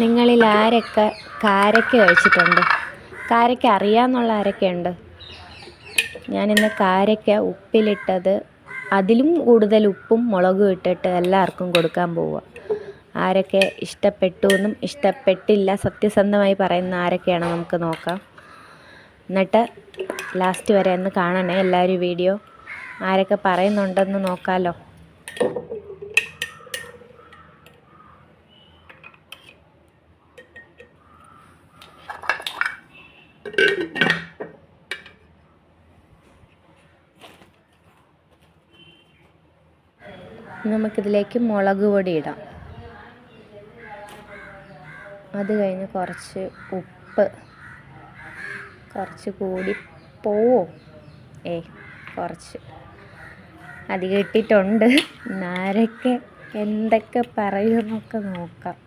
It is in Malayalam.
നിങ്ങളിൽ ആരൊക്കെ കാരക്ക കഴിച്ചിട്ടുണ്ട്? കാരക്ക അറിയാമെന്നുള്ള ആരൊക്കെയുണ്ട് ഞാനിന്ന് കാരക്ക ഉപ്പിലിട്ടത് അതിലും കൂടുതൽ ഉപ്പും മുളകും ഇട്ടിട്ട് എല്ലാവർക്കും കൊടുക്കാൻ പോവുക ആരൊക്കെ ഇഷ്ടപ്പെട്ടു എന്നും ഇഷ്ടപ്പെട്ടില്ല സത്യസന്ധമായി പറയുന്ന ആരൊക്കെയാണ് നമുക്ക് നോക്കാം. എന്നിട്ട് ലാസ്റ്റ് വരെ ഒന്ന് കാണണേ എല്ലാവരും വീഡിയോ ആരൊക്കെ പറയുന്നുണ്ടെന്ന് നോക്കാമല്ലോ നമുക്കിതിലേക്ക് മുളക് പൊടി ഇടാം. അത് കഴിഞ്ഞ് കുറച്ച് ഉപ്പ്. കുറച്ച് കൂടി പോവോ. ഏ കുറച്ച്. അധികം ഇട്ടിട്ടുണ്ട്. ആരൊക്കെ എന്തൊക്കെ പറയുമെന്നൊക്കെ നോക്കാം.